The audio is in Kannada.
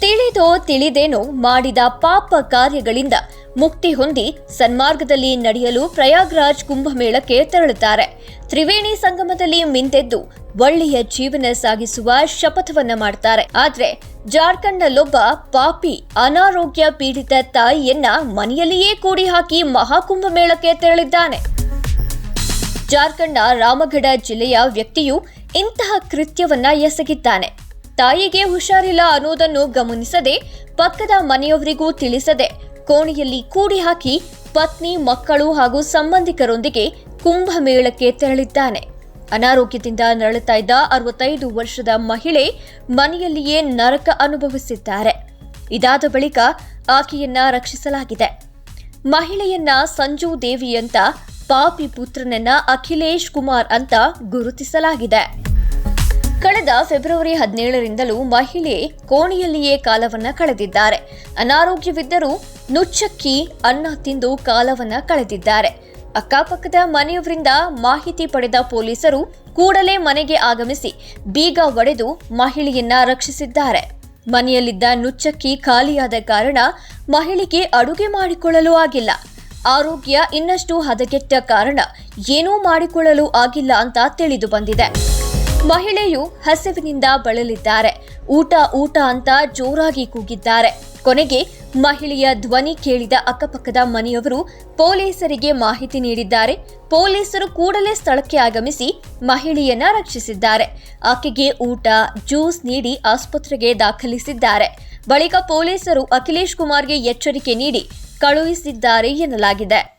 ತಿಳಿದೋ ತಿಳಿದೇನೋ ಮಾಡಿದ ಪಾಪ ಕಾರ್ಯಗಳಿಂದ ಮುಕ್ತಿ ಹೊಂದಿ ಸನ್ಮಾರ್ಗದಲ್ಲಿ ನಡೆಯಲು ಪ್ರಯಾಗ್ರಾಜ್ ಕುಂಭಮೇಳಕ್ಕೆ ತೆರಳುತ್ತಾರೆ. ತ್ರಿವೇಣಿ ಸಂಗಮದಲ್ಲಿ ಮಿಂದೆದ್ದು ಒಳ್ಳೆಯ ಜೀವನ ಸಾಗಿಸುವ ಶಪಥವನ್ನ ಮಾಡ್ತಾರೆ. ಆದ್ರೆ ಜಾರ್ಖಂಡ್ನಲ್ಲೊಬ್ಬ ಪಾಪಿ ಅನಾರೋಗ್ಯ ಪೀಡಿತ ತಾಯಿಯನ್ನ ಮನೆಯಲ್ಲಿಯೇ ಕೂಡಿ ಹಾಕಿ ಮಹಾಕುಂಭಮೇಳಕ್ಕೆ ತೆರಳಿದ್ದಾನೆ. ಜಾರ್ಖಂಡ್ನ ರಾಮಗಢ ಜಿಲ್ಲೆಯ ವ್ಯಕ್ತಿಯು ಇಂತಹ ಕೃತ್ಯವನ್ನ ಎಸಗಿದ್ದಾನೆ. ತಾಯಿಗೆ ಹುಷಾರಿಲ್ಲ ಅನ್ನೋದನ್ನು ಗಮನಿಸದೆ ಪಕ್ಕದ ಮನೆಯವರಿಗೂ ತಿಳಿಸದೆ ಕೋಣೆಯಲ್ಲಿ ಕೂಡಿ ಹಾಕಿ ಪತ್ನಿ, ಮಕ್ಕಳು ಹಾಗೂ ಸಂಬಂಧಿಕರೊಂದಿಗೆ ಕುಂಭಮೇಳಕ್ಕೆ ತೆರಳಿದ್ದಾನೆ. ಅನಾರೋಗ್ಯದಿಂದ ನರಳುತ್ತಾ ಇದ್ದ ಅರವತ್ತೈದು ವರ್ಷದ ಮಹಿಳೆ ಮನೆಯಲ್ಲಿಯೇ ನರಕ ಅನುಭವಿಸಿದ್ದಾರೆ. ಇದಾದ ಬಳಿಕ ಆಕೆಯನ್ನ ರಕ್ಷಿಸಲಾಗಿದೆ. ಮಹಿಳೆಯನ್ನ ಸಂಜು ದೇವಿ ಅಂತ ಪಾಪಿ ಪುತ್ರನನ್ನ ಅಖಿಲೇಶ್ ಕುಮಾರ್ ಅಂತ ಗುರುತಿಸಲಾಗಿದೆ. ಕಳೆದ ಫೆಬ್ರವರಿ ಹದಿನೇಳರಿಂದಲೂ ಮಹಿಳೆ ಕೋಣೆಯಲ್ಲಿಯೇ ಕಾಲವನ್ನ ಕಳೆದಿದ್ದಾರೆ. ಅನಾರೋಗ್ಯವಿದ್ದರೂ ನುಚ್ಚಕ್ಕಿ ಅನ್ನ ತಿಂದು ಕಾಲವನ್ನ ಕಳೆದಿದ್ದಾರೆ. ಅಕ್ಕಪಕ್ಕದ ಮನೆಯವರಿಂದ ಮಾಹಿತಿ ಪಡೆದ ಪೊಲೀಸರು ಕೂಡಲೇ ಮನೆಗೆ ಆಗಮಿಸಿ ಬೀಗ ಒಡೆದು ಮಹಿಳೆಯನ್ನ ರಕ್ಷಿಸಿದ್ದಾರೆ. ಮನೆಯಲ್ಲಿದ್ದ ನುಚ್ಚಕ್ಕಿ ಖಾಲಿಯಾದ ಕಾರಣ ಮಹಿಳೆಗೆ ಅಡುಗೆ ಮಾಡಿಕೊಳ್ಳಲು ಆಗಿಲ್ಲ. ಆರೋಗ್ಯ ಇನ್ನಷ್ಟು ಹದಗೆಟ್ಟ ಕಾರಣ ಏನೂ ಮಾಡಿಕೊಳ್ಳಲು ಆಗಿಲ್ಲ ಅಂತ ತಿಳಿದು ಬಂದಿದೆ. ಮಹಿಳೆಯು ಹಸಿವಿನಿಂದ ಬಳಲಿದ್ದಾರೆ. ಊಟ ಊಟ ಅಂತ ಜೋರಾಗಿ ಕೂಗಿದ್ದಾರೆ. ಕೊನೆಗೆ ಮಹಿಳೆಯ ಧ್ವನಿ ಕೇಳಿದ ಅಕ್ಕಪಕ್ಕದ ಮನೆಯವರು ಪೊಲೀಸರಿಗೆ ಮಾಹಿತಿ ನೀಡಿದ್ದಾರೆ. ಪೊಲೀಸರು ಕೂಡಲೇ ಸ್ಥಳಕ್ಕೆ ಆಗಮಿಸಿ ಮಹಿಳೆಯನ್ನ ರಕ್ಷಿಸಿದ್ದಾರೆ. ಆಕೆಗೆ ಊಟ, ಜ್ಯೂಸ್ ನೀಡಿ ಆಸ್ಪತ್ರೆಗೆ ದಾಖಲಿಸಿದ್ದಾರೆ. ಬಳಿಕ ಪೊಲೀಸರು ಅಖಿಲೇಶ್ ಕುಮಾರ್ಗೆ ಎಚ್ಚರಿಕೆ ನೀಡಿ ಕಳುಹಿಸಿದ್ದಾರೆ ಎನ್ನಲಾಗಿದೆ.